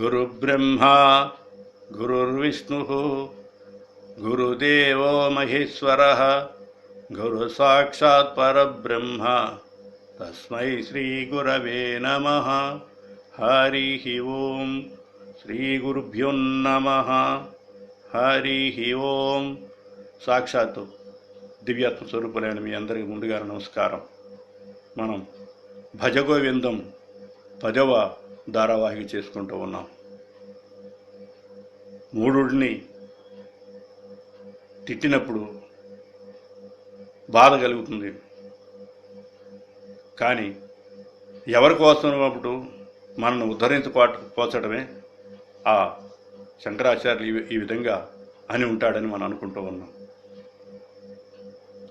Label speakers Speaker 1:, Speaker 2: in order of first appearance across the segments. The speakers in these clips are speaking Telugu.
Speaker 1: गुरुब्रह्मा गुरुर्विष्णुः गुरुदेवो महेश्वरः गुरुसाक्षात् परब्रह्म तस्मै श्रीगुरवे नमः हरिः ओं श्रीगुरुभ्योन्नमः హరిహి ఓం సాక్షాత్తు దివ్యాత్మ స్వరూపులైన మీ అందరికీ ముందుగా నమస్కారం మనం భజగోవిందం పదవ ధారావాహిక చేసుకుంటూ ఉన్నాం మూడుని తిట్టినప్పుడు బాధ కలుగుతుంది కానీ ఎవరి కోసం అప్పుడు మనను ఉద్ధరించుకోచడమే ఆ శంకరాచార్యులు ఈ విధంగా అని ఉంటాడని మనం అనుకుంటూ ఉన్నాం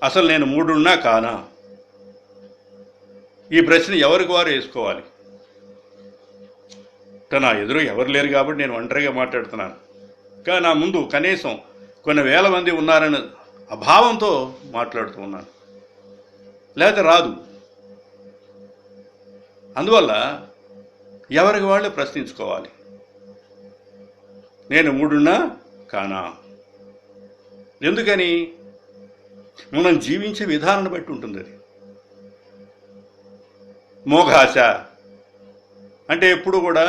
Speaker 1: అసలు నేను మూడున్నా కానా ఈ ప్రశ్న ఎవరికి వారు వేసుకోవాలి కానీ నా ఎదురు ఎవరు లేరు కాబట్టి నేను ఒంటరిగా మాట్లాడుతున్నాను కానీ నా ముందు కనీసం కొన్ని వేల మంది ఉన్నారని అభావంతో మాట్లాడుతూ ఉన్నాను లేకపోతే రాదు అందువల్ల ఎవరికి వాళ్ళు ప్రశ్నించుకోవాలి నేను మూడున్నా కానా ఎందుకని మనం జీవించే విధానం బట్టి ఉంటుంది అది మోఘాశ అంటే ఎప్పుడు కూడా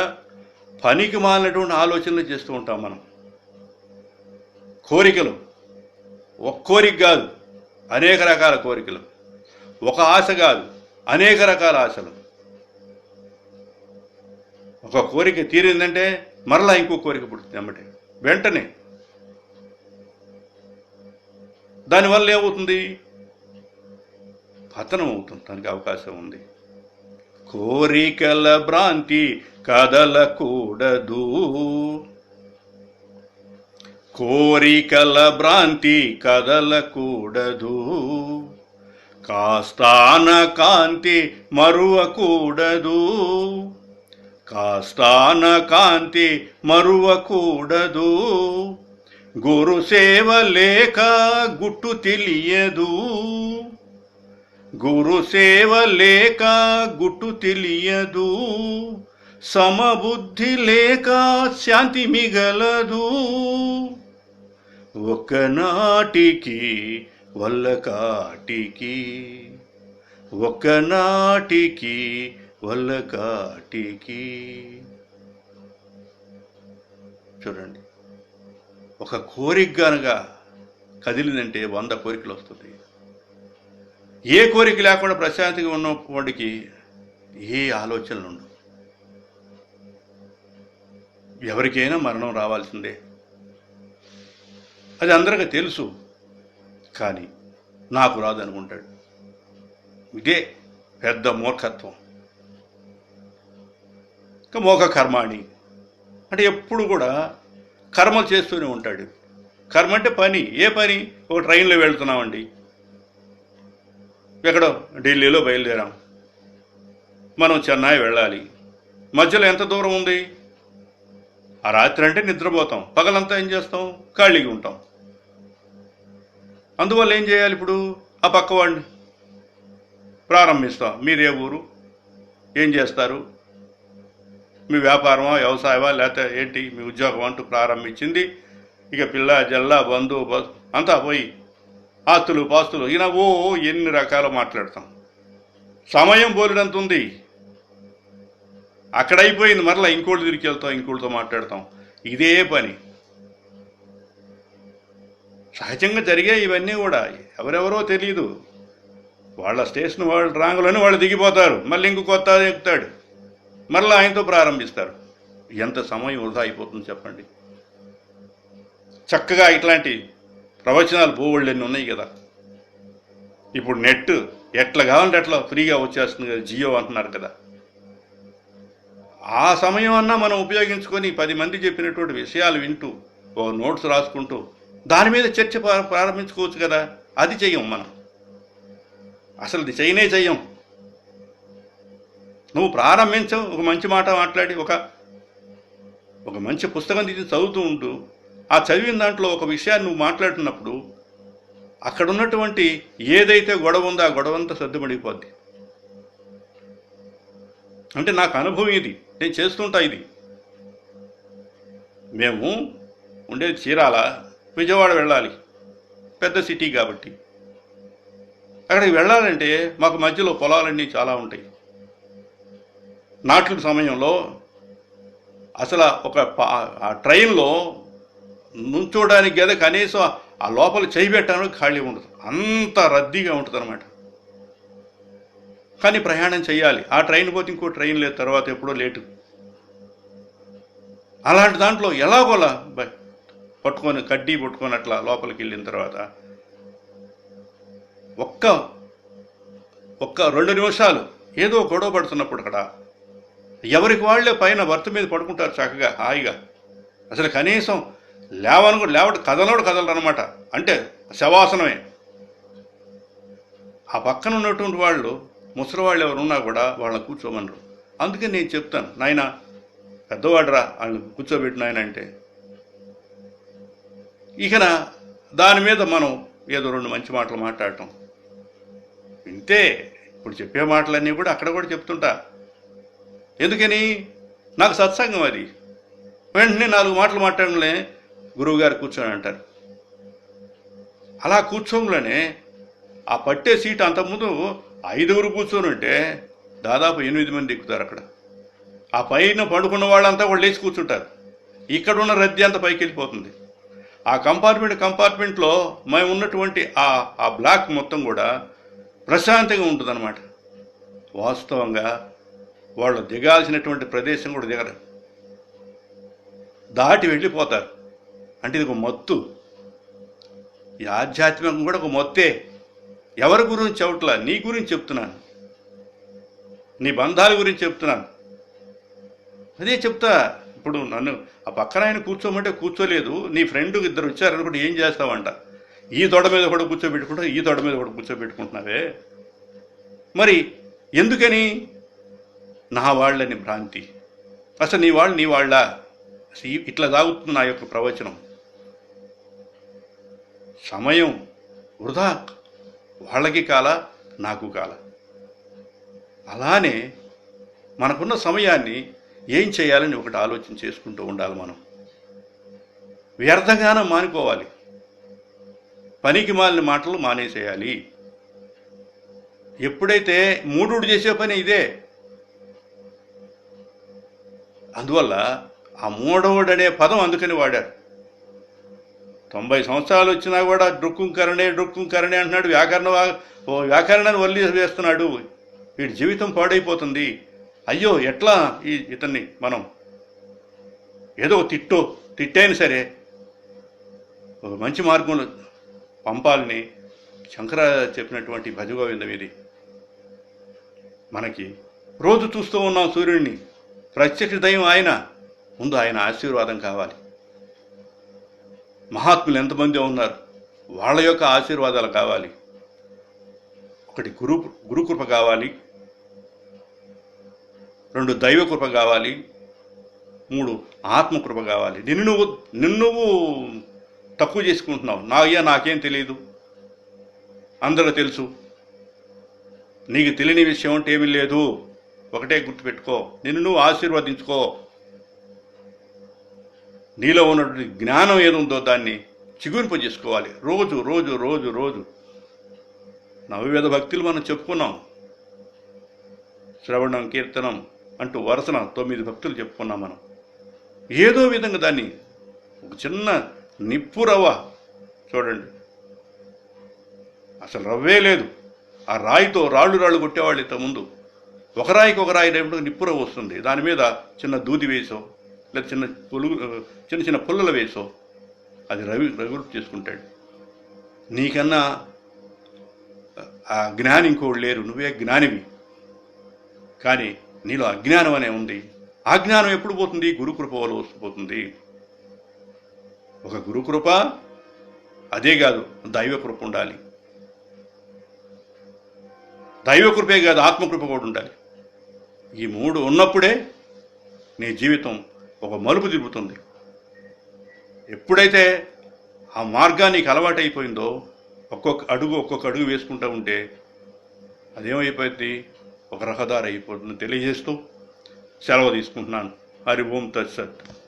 Speaker 1: పనికి మాలినటువంటి ఆలోచనలు చేస్తూ ఉంటాం మనం కోరికలు ఒక కోరిక కాదు అనేక రకాల కోరికలు ఒక ఆశ కాదు అనేక రకాల ఆశలు ఒక కోరిక తీరిందంటే మరలా ఇంకో కోరిక పుడుతుంది అమ్మటే వెంటనే దానివల్ల ఏమవుతుంది పతనం అవుతుంది దానికి అవకాశం ఉంది కోరికల భ్రాంతి కదలకూడదు కోరికల భ్రాంతి కదలకూడదు కాస్తాన కాంతి మరువకూడదు కాస్తాన కాంతి మరువకూడదు సేవ లేక గుట్టు తెలియదు గురు సేవ లేక గుట్టు తెలియదు సమబుద్ధి లేక శాంతి మిగలదు ఒకనాటికి వల్లకాటికి ఒకనాటికి వల్లకాటికి చూడండి ఒక కోరిక కనుక కదిలిందంటే వంద కోరికలు వస్తుంది ఏ కోరిక లేకుండా ప్రశాంతిగా వాడికి ఏ ఆలోచనలు ఉండవు ఎవరికైనా మరణం రావాల్సిందే అది అందరికీ తెలుసు కానీ నాకు రాదనుకుంటాడు ఇదే పెద్ద మూర్ఖత్వం ఇంకా మోక అంటే ఎప్పుడు కూడా కర్మలు చేస్తూనే ఉంటాడు కర్మ అంటే పని ఏ పని ఒక ట్రైన్లో వెళ్తున్నామండి ఎక్కడో ఢిల్లీలో బయలుదేరాం మనం చెన్నై వెళ్ళాలి మధ్యలో ఎంత దూరం ఉంది ఆ రాత్రి అంటే నిద్రపోతాం పగలంతా ఏం చేస్తాం ఖాళీగా ఉంటాం అందువల్ల ఏం చేయాలి ఇప్పుడు ఆ పక్కవాడిని ప్రారంభిస్తాం మీరే ఊరు ఏం చేస్తారు మీ వ్యాపారమా వ్యవసాయమా లేకపోతే ఏంటి మీ ఉద్యోగం అంటూ ప్రారంభించింది ఇక పిల్ల జల్లా బంధువు అంతా పోయి ఆస్తులు పాస్తులు ఈయన ఓ ఎన్ని రకాలు మాట్లాడతాం సమయం పోలినంత ఉంది అక్కడైపోయింది మరలా ఇంకోటి తిరిగి వెళ్తాం ఇంకోటితో మాట్లాడతాం ఇదే పని సహజంగా జరిగే ఇవన్నీ కూడా ఎవరెవరో తెలియదు వాళ్ళ స్టేషన్ వాళ్ళు రాంగులని వాళ్ళు దిగిపోతారు మళ్ళీ ఇంకో కొత్త ఎక్కుతాడు మరలా ఆయనతో ప్రారంభిస్తారు ఎంత సమయం వృధా అయిపోతుంది చెప్పండి చక్కగా ఇట్లాంటి ప్రవచనాలు పోవళ్ళు ఎన్ని ఉన్నాయి కదా ఇప్పుడు నెట్ ఎట్లా కావాలంటే ఎట్లా ఫ్రీగా వచ్చేస్తుంది కదా జియో అంటున్నారు కదా ఆ సమయం అన్నా మనం ఉపయోగించుకొని పది మంది చెప్పినటువంటి విషయాలు వింటూ ఓ నోట్స్ రాసుకుంటూ దాని మీద చర్చ ప్రారంభించుకోవచ్చు కదా అది చెయ్యం మనం అసలు ఇది చేయనే చెయ్యం నువ్వు ప్రారంభించవు ఒక మంచి మాట మాట్లాడి ఒక ఒక మంచి పుస్తకం తీసి చదువుతూ ఉంటూ ఆ చదివిన దాంట్లో ఒక విషయాన్ని నువ్వు మాట్లాడినప్పుడు అక్కడ ఉన్నటువంటి ఏదైతే గొడవ ఉందో ఆ గొడవ అంతా సర్దుమడిపోద్ది అంటే నాకు అనుభవం ఇది నేను చేస్తుంటా ఇది మేము ఉండేది చీరాల విజయవాడ వెళ్ళాలి పెద్ద సిటీ కాబట్టి అక్కడికి వెళ్ళాలంటే మాకు మధ్యలో పొలాలన్నీ చాలా ఉంటాయి నాట్ల సమయంలో అసలు ఒక ట్రైన్లో నుంచోడానికి కదా కనీసం ఆ లోపల చేయబెట్టడానికి ఖాళీ ఉండదు అంత రద్దీగా ఉంటుంది అనమాట కానీ ప్రయాణం చేయాలి ఆ ట్రైన్ పోతే ఇంకో ట్రైన్ లేదు తర్వాత ఎప్పుడో లేటు అలాంటి దాంట్లో ఎలాగోలా పట్టుకొని కడ్డీ పట్టుకొని అట్లా లోపలికి వెళ్ళిన తర్వాత ఒక్క ఒక్క రెండు నిమిషాలు ఏదో గొడవ పడుతున్నప్పుడు అక్కడ ఎవరికి వాళ్లే పైన భర్త మీద పడుకుంటారు చక్కగా హాయిగా అసలు కనీసం లేవని కూడా లేవట కదలనోడు కదలరు అనమాట అంటే శవాసనమే ఆ పక్కన ఉన్నటువంటి వాళ్ళు ముసలి వాళ్ళు ఎవరున్నా కూడా వాళ్ళని కూర్చోమనరు అందుకే నేను చెప్తాను నాయన పెద్దవాడురా వాళ్ళని కూర్చోబెట్టిన ఆయన అంటే ఇకన దాని మీద మనం ఏదో రెండు మంచి మాటలు మాట్లాడటం వింటే ఇప్పుడు చెప్పే మాటలన్నీ కూడా అక్కడ కూడా చెప్తుంటా ఎందుకని నాకు సత్సంగం అది వెంటనే నాలుగు మాటలు మాట్లాడలే గురువుగారు కూర్చొని అంటారు అలా కూర్చోంలోనే ఆ పట్టే సీట్ అంతకుముందు ఐదుగురు కూర్చొని ఉంటే దాదాపు ఎనిమిది మంది ఎక్కుతారు అక్కడ ఆ పైన పడుకున్న వాళ్ళంతా వాళ్ళు లేచి కూర్చుంటారు ఇక్కడ ఉన్న రద్దీ అంతా పైకి వెళ్ళిపోతుంది ఆ కంపార్ట్మెంట్ కంపార్ట్మెంట్లో మేము ఉన్నటువంటి ఆ ఆ బ్లాక్ మొత్తం కూడా ప్రశాంతంగా ఉంటుందన్నమాట వాస్తవంగా వాళ్ళు దిగాల్సినటువంటి ప్రదేశం కూడా దిగరు దాటి వెళ్ళిపోతారు అంటే ఇది ఒక మత్తు ఈ ఆధ్యాత్మికం కూడా ఒక మొత్తే ఎవరి గురించి చెవట్లా నీ గురించి చెప్తున్నాను నీ బంధాల గురించి చెప్తున్నాను అదే చెప్తా ఇప్పుడు నన్ను ఆ పక్కన ఆయన కూర్చోమంటే కూర్చోలేదు నీ ఫ్రెండ్ ఇద్దరు వచ్చారనుకుంటే ఏం చేస్తావంట ఈ తొడ మీద కూడా కూర్చోబెట్టుకుంటా ఈ తొడ మీద కూడా కూర్చోబెట్టుకుంటున్నావే మరి ఎందుకని నా వాళ్ళని భ్రాంతి అసలు నీ వాళ్ళు నీ వాళ్ళ ఇట్లా తాగుతుంది నా యొక్క ప్రవచనం సమయం వృధా వాళ్ళకి కాల నాకు కాల అలానే మనకున్న సమయాన్ని ఏం చేయాలని ఒకటి ఆలోచన చేసుకుంటూ ఉండాలి మనం వ్యర్థగానం మానుకోవాలి పనికి మాలిన మాటలు మానేసేయాలి ఎప్పుడైతే మూడు చేసే పని ఇదే అందువల్ల ఆ మూడవడనే పదం అందుకని వాడారు తొంభై సంవత్సరాలు వచ్చినా కూడా డుక్కుం కరణే డుక్కుం కరణే అంటున్నాడు వ్యాకరణ వ్యాకరణాన్ని వల్లి వేస్తున్నాడు వీడి జీవితం పాడైపోతుంది అయ్యో ఎట్లా ఈ ఇతన్ని మనం ఏదో తిట్టో తిట్టైనా సరే మంచి మార్గంలో పంపాలని శంకర చెప్పినటువంటి భజగోవిందం ఇది మనకి రోజు చూస్తూ ఉన్నాం సూర్యుడిని ప్రత్యక్ష దయం ఆయన ముందు ఆయన ఆశీర్వాదం కావాలి మహాత్ములు ఎంతమంది ఉన్నారు వాళ్ళ యొక్క ఆశీర్వాదాలు కావాలి ఒకటి గురు గురుకృప కావాలి రెండు దైవకృప కావాలి మూడు ఆత్మకృప కావాలి నిన్ను నువ్వు నిన్ను నువ్వు తక్కువ చేసుకుంటున్నావు నా అయ్యా నాకేం తెలియదు అందరూ తెలుసు నీకు తెలియని విషయం అంటే ఏమీ లేదు ఒకటే గుర్తుపెట్టుకో నిన్ను నువ్వు ఆశీర్వదించుకో నీలో ఉన్నటువంటి జ్ఞానం ఏదుందో దాన్ని చేసుకోవాలి రోజు రోజు రోజు రోజు నవవేద భక్తులు మనం చెప్పుకున్నాం శ్రవణం కీర్తనం అంటూ వరుసన తొమ్మిది భక్తులు చెప్పుకున్నాం మనం ఏదో విధంగా దాన్ని ఒక చిన్న నిప్పు రవ్వ చూడండి అసలు రవ్వే లేదు ఆ రాయితో రాళ్ళు రాళ్ళు కొట్టేవాళ్ళు ఇంతకుముందు ఒక రాయికి ఒక రాయి నిప్పు రవ్వ వస్తుంది దాని మీద చిన్న దూది వేసో లేదా చిన్న పొలుగు చిన్న చిన్న పుల్లలు వేసో అది రవి రగులు చేసుకుంటాడు నీకన్నా ఆ జ్ఞాని ఇంకోడు లేరు నువ్వే జ్ఞానివి కానీ నీలో అజ్ఞానం అనే ఉంది ఆ జ్ఞానం ఎప్పుడు పోతుంది గురుకృప వల్ల వస్తుపోతుంది ఒక గురుకృప అదే కాదు దైవకృప ఉండాలి దైవకృపే కాదు ఆత్మకృప కూడా ఉండాలి ఈ మూడు ఉన్నప్పుడే నీ జీవితం ఒక మలుపు తిరుగుతుంది ఎప్పుడైతే ఆ మార్గానికి అలవాటైపోయిందో ఒక్కొక్క అడుగు ఒక్కొక్క అడుగు వేసుకుంటూ ఉంటే అదేమైపోయింది ఒక రహదారి అయిపోతుంది తెలియజేస్తూ సెలవు తీసుకుంటున్నాను హరి ఓం తత్సత్